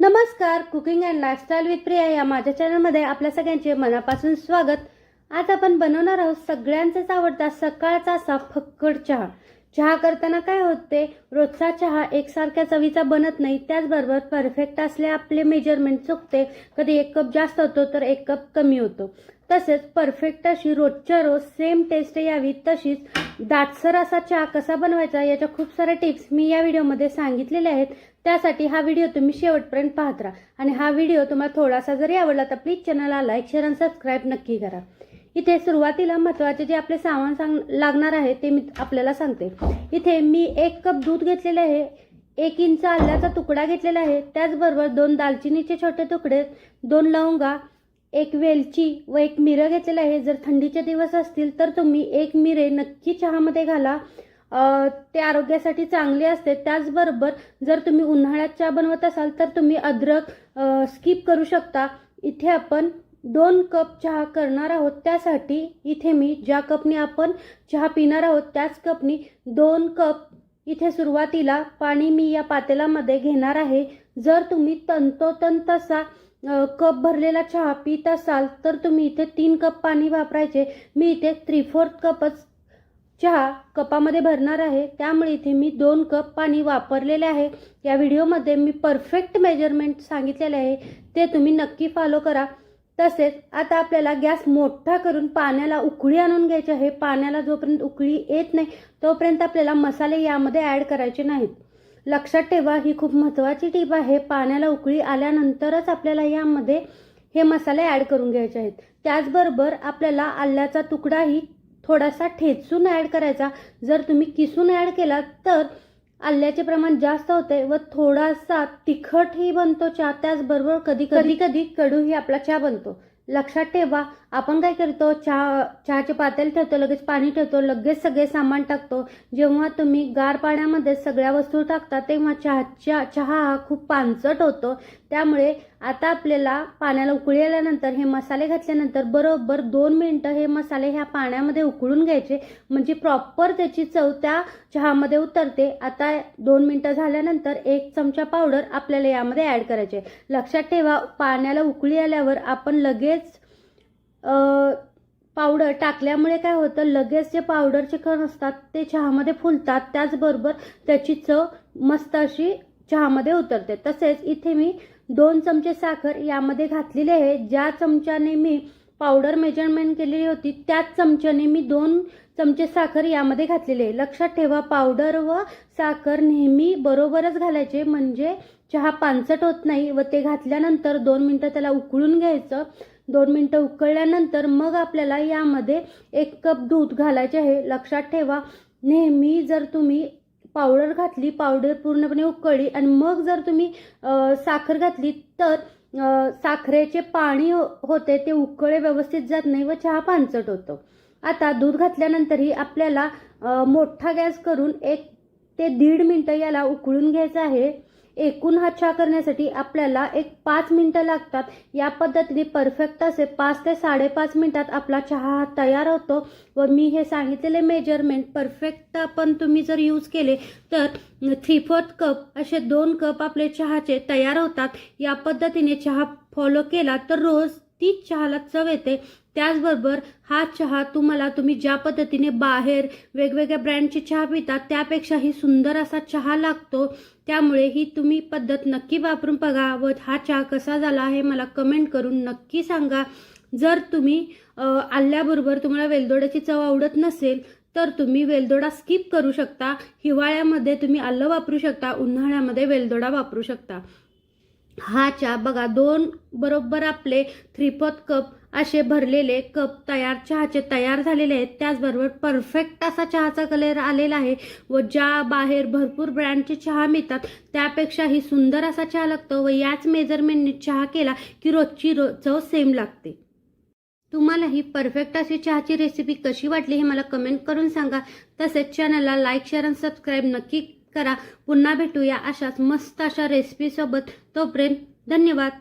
नमस्कार cooking and lifestyle with Priya या माझ्या चॅनलमध्ये आपल्या सगळ्यांचे मनापासून स्वागत. आज आपण बनवणार आहोत सगळ्यांचाच आवडता सकाळचा असा फक्कड चहा. चहा करताना काय होते? रोजचा चहा एकसारख्या चवीचा बनत नाही. त्याचबरोबर परफेक्ट असले आपले मेजरमेंट चुकते. कधी एक कप जास्त होतो तर एक कप कमी होतो. तसेच परफेक्ट अशी रोजच्या रोज सेम टेस्ट यावी तशीच दाटसर असा चहा कसा बनवायचा याच्या खूप साऱ्या टिप्स मी या व्हिडिओमध्ये सांगितलेल्या आहेत. त्यासाठी हा व्हिडिओ तुम्ही शेवटपर्यंत पाहत राहा. आणि हा व्हिडिओ तुम्हाला थोडासा जरी आवडला तर प्लीज चॅनलला लाईक शेअर आणि सबस्क्राईब नक्की करा. इथे सुरुवातीला महत्त्वाचे जे आपले सामान सांग लागणार आहे ते मी आपल्याला सांगते. इथे मी एक कप दूध घेतलेले आहे एक इंच आल्याचा तुकडा घेतलेला आहे त्याचबरोबर दोन दालचिनीचे छोटे तुकडे दोन लवंगा एक वेलची व एक मिरं घेतलेलं आहे. जर थंडीचे दिवस असतील तर तुम्ही एक मिरे नक्की चहामध्ये घाला. ते आरोग्यासाठी चांगले असते. त्याचबरोबर जर तुम्ही उन्हाळ्यात चहा बनवत असाल तर तुम्ही अद्रक स्किप करू शकता. इथे आपण दोन कप चहा करणार आहोत. त्यासाठी इथे मी ज्या कपने आपण चहा पिणार आहोत त्याच कपनी दोन कप इथे सुरुवातीला पाणी मी या पातेलामध्ये घेणार आहे. जर तुम्ही तंतोतंत असा कप भरलेला चहा पित असाल तर तुम्ही इथे तीन कप पाणी वापरायचे. मी इथे थ्री फोर्थ कपच चहा कपामध्ये भरणार आहे. त्यामुळे इथे मी दोन कप पाणी वापरलेले आहे. या व्हिडिओमध्ये मी परफेक्ट मेजरमेंट सांगितलेले आहे. ते तुम्ही नक्की फॉलो करा. तसेच आता आपल्याला गॅस मोठा करून पाण्याला उकळी आणून घ्यायची आहे. पाण्याला जोपर्यंत उकळी येत नाही तोपर्यंत आपल्याला मसाले यामध्ये ॲड करायचे नाहीत. लक्षात ठेवा ही खूप महत्त्वाची टीप आहे. पाण्याला उकळी आल्यानंतरच आपल्याला यामध्ये हे मसाले ॲड करून घ्यायचे आहेत. त्याचबरोबर आपल्याला आल्याचा तुकडाही थोडासा ठेचून ॲड करायचा. जर तुम्ही किसून ॲड केला तर आल्याचे प्रमाण जास्त होते व थोडासा तिखटही बनतो चहा त्याचबरोबर कधी कधी कधी कडूही आपला चहा बनतो. लक्षात ठेवा. आपण काय करतो? चहा चहाचे पातेल ठेवतो लगेच पाणी ठेवतो लगेच सगळे सामान टाकतो. जेव्हा तुम्ही गार पाण्यामध्ये सगळ्या वस्तू टाकता तेव्हा चहाच्या चहा हा खूप पानचट होतो. त्यामुळे आता आपल्याला पाण्याला उकळी आल्यानंतर हे मसाले घातल्यानंतर बरोबर दोन मिनटं हे मसाले ह्या पाण्यामध्ये उकळून घ्यायचे. म्हणजे प्रॉपर त्याची चव त्या चहामध्ये उतरते. आता दोन मिनटं झाल्यानंतर एक चमचा पावडर आपल्याला यामध्ये ॲड करायचे. लक्षात ठेवा पाण्याला उकळी आल्यावर आपण लगेच पावडर टाकल्यामुळे काय होतं लगेच जे पावडरचे कण असतात ते चहामध्ये फुलतात. त्याचबरोबर त्याची चव मस्त अशी चहामध्ये उतरते. तसेच इथे मी दोन चमचे साखर यामध्ये घातलेले आहे. ज्या चमच्याने मी पावडर मेजरमेंट केलेली होती त्याच चमच्याने मी दोन चमचे साखर यामध्ये घातलेले आहे. लक्षात ठेवा पावडर व साखर नेहमी बरोबरच घालायचे. म्हणजे चहा पानसट होत नाही व ते घातल्यानंतर दोन मिनटं त्याला उकळून घ्यायचं. दोन मिनटं उकळल्यानंतर मग आपल्याला यामध्ये एक कप दूध घालायचे आहे. लक्षात ठेवा नेहमी जर तुम्ही पावडर घातली पावडर पूर्णपणे उकळली आणि मग जर तुम्ही साखर घातली तर साखरेचे पाणी हो, होते ते उकळे व्यवस्थित जात नाही व चहा पानचट होतो. आता दूध घातल्यानंतरही आपल्याला मोठा गॅस करून एक ते दीड मिनटं याला उकळून घ्यायचं आहे. एकूण हा चहा करण्यासाठी आपल्याला एक पाच मिनटं लागतात. या पद्धतीने परफेक्ट असे पाच ते साडेपाच मिनिटात आपला चहा हा तयार होतो व मी हे सांगितलेले मेजरमेंट परफेक्ट आपण तुम्ही जर यूज केले तर थ्री फोर्थ कप असे दोन कप आपले चहाचे तयार होतात. या पद्धतीने चहा फॉलो केला तर रोज तीच चहाला चव येते. त्याचबरोबर हा चहा तुम्हाला तुम्ही ज्या पद्धतीने बाहेर वेगवेगळ्या ब्रँडचे चहा पिता त्यापेक्षाही सुंदर असा चहा लागतो. त्यामुळे ही तुम्ही पद्धत नक्की वापरून बघा. व हा चहा कसा झाला हे मला कमेंट करून नक्की सांगा. जर तुम्ही आल्याबरोबर तुम्हाला वेलदोड्याची चव आवडत नसेल तर तुम्ही वेलदोडा स्किप करू शकता. हिवाळ्यामध्ये तुम्ही आलं वापरू शकता. उन्हाळ्यामध्ये वेलदोडा वापरू शकता. हा चहा बघा दोन बरोबर आपले थ्री कप असे भरलेले कप तयार चहाचे तयार झालेले आहेत. त्याचबरोबर परफेक्ट असा चहाचा कलर आलेला आहे व ज्या बाहेर भरपूर ब्रँडचे चहा मिळतात त्यापेक्षाही सुंदर असा चहा लागतो व याच मेजरमेंटने चहा केला की रोजची रोज चव सेम लागते. तुम्हाला ही परफेक्ट अशी चहाची रेसिपी कशी वाटली हे मला कमेंट करून सांगा. तसेच चॅनलला लाईक शेअर आणि सबस्क्राईब नक्की करा. पुन्हा भेटूया अशाच मस्त अशा रेसिपीसोबत तोपर्यंत धन्यवाद.